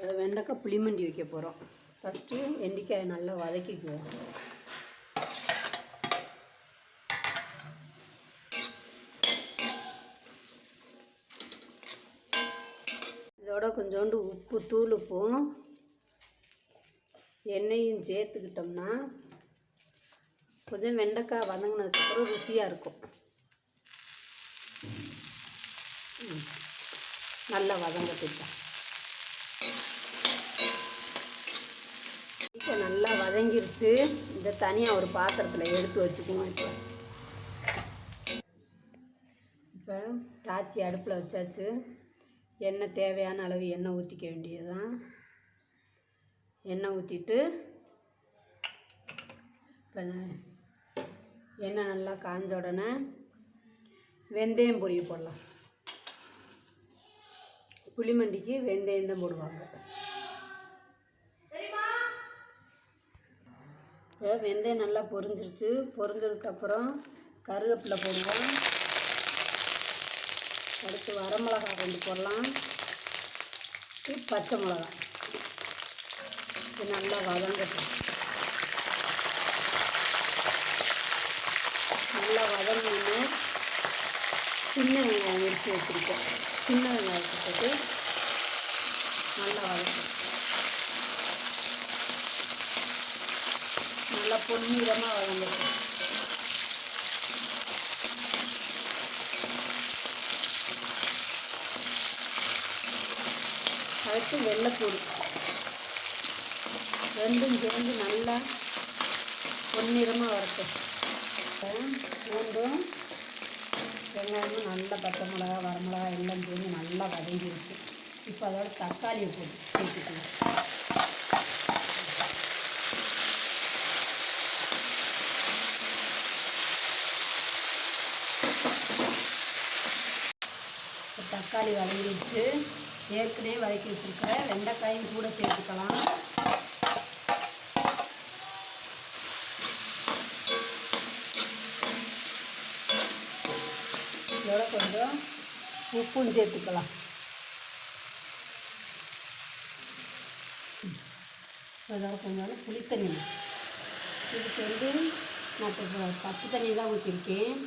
வெண்டைக்காய் புளிமண்டி வைக்க போகிறோம். ஃபஸ்ட்டு வெண்டைக்காயை நல்லா வதக்கிக்குவோம். இதோட கொஞ்சோண்டு உப்பு தூளுப்பும் எண்ணெயும் சேர்த்துக்கிட்டோம்னா கொஞ்சம் வெண்டைக்காய் வதங்கினதுக்கப்புறம் ருசியாக இருக்கும். நல்லா வதங்கட்டுப்பா இப்போ நல்லா வதங்கிருச்சு. இதை தனியாக ஒரு பாத்திரத்தில் எடுத்து வச்சுக்குவோம் இப்போ. இப்போ தாச்சி அடுப்பில் வச்சாச்சு. எண்ணெய் தேவையான அளவு எண்ணெய் ஊற்றிக்க வேண்டியதுதான். எண்ணெய் ஊற்றிட்டு இப்போ எண்ணெய் நல்லா காஞ்ச உடனே வெந்தயம் பொரிய போடலாம். புளிமண்டிக்கு வெந்தயம் தான் போடுவாங்க. இப்போ வெந்தயம் நல்லா பொரிஞ்சிருச்சு. பொரிஞ்சதுக்கப்புறம் கருவேப்பிலை போடுவோம். அடுத்து வரமிளகா கொண்டு போடலாம். பச்சை மிளகா இது நல்லா வதங்கட்டும். நல்லா வதங்கினோடனே சின்ன வெங்காயம் உரித்து வச்சுருக்கோம். சின்ன வெங்காயத்தை போட்டு நல்லா வதக்கணும். நல்லா பொன்னிறமாக வளர்ந்துருக்கும் அடுத்து வெள்ளைப்பூடு ரெண்டும் சேர்ந்து நல்லா பொன்னிறமாக வரட்டும் பூண்டும் வெங்காயமும் நல்லா பச்சை மிளகா வரமிளகா எல்லாம் சேர்ந்து நல்லா வதங்கிடுச்சு. இப்போ அதோட தக்காளியை போட்டு சேர்த்துக்கலாம். தக்காளி வதங்கிடுச்சு. ஏற்கனவே வதக்கி வச்சுருக்கிற வெண்டைக்காயும் கூட சேர்த்துக்கலாம். இதோட கொஞ்சம் உப்பும் சேர்த்துக்கலாம். அதோட கொஞ்சம் புளித்தண்ணி. இதுக்கு வந்து நான் இப்போ பச்சை தண்ணி தான் ஊற்றிருக்கேன்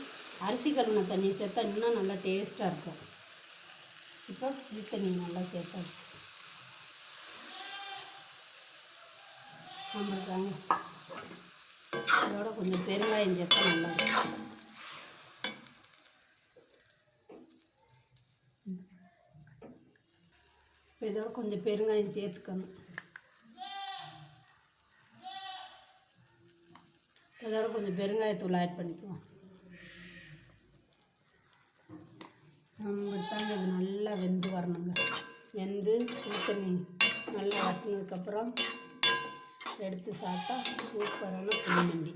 அரிசி கழுவின தண்ணி சேர்த்தா இன்னும் நல்லா டேஸ்ட்டாக இருக்கும். இப்போ புளித்தண்ணி நல்லா சேர்த்தாச்சு நம்மளுக்காங்க இதோட கொஞ்சம் பெருங்காயம் சேர்த்தா நல்லா இருக்கும். இதோட கொஞ்சம் பெருங்காயம் சேர்த்துக்கணும். இதோட கொஞ்சம் பெருங்காயத்தூள் ஆட் பண்ணிக்குவோம். நல்லா வெந்து வரணுங்க. வெந்து ஊத்தண்ணி நல்லா வட்டினதுக்கப்புறம் எடுத்து சாப்பிட்டா சூப்பரான புளிமண்டி.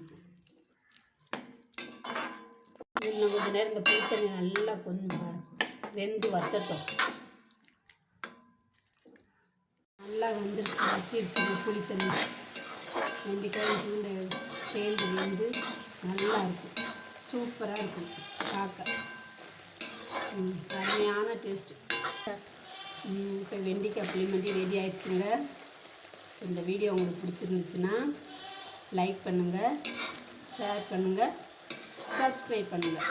இன்னும் கொஞ்சம் நேரம் இந்த புளித்தண்ணி நல்லா கொஞ்சம் வெந்து வத்தட்டும். நல்லா வந்துருச்சு வத்திருச்சு இந்த புளித்தண்ணி. வெண்டைக்காய் இந்த சேர்ந்து வெந்து நல்லா இருக்கும். சூப்பராக இருக்கும். பார்க்க. அருமையான டேஸ்ட்டு இப்போ வெண்டைக்காய் புளிமண்டி ரெடி ஆயிடுச்சுங்க. இந்த வீடியோ உங்களுக்கு பிடிச்சிருந்துச்சுன்னா லைக் பண்ணுங்கள் ஷேர் பண்ணுங்கள் சப்ஸ்கிரைப் பண்ணுங்கள்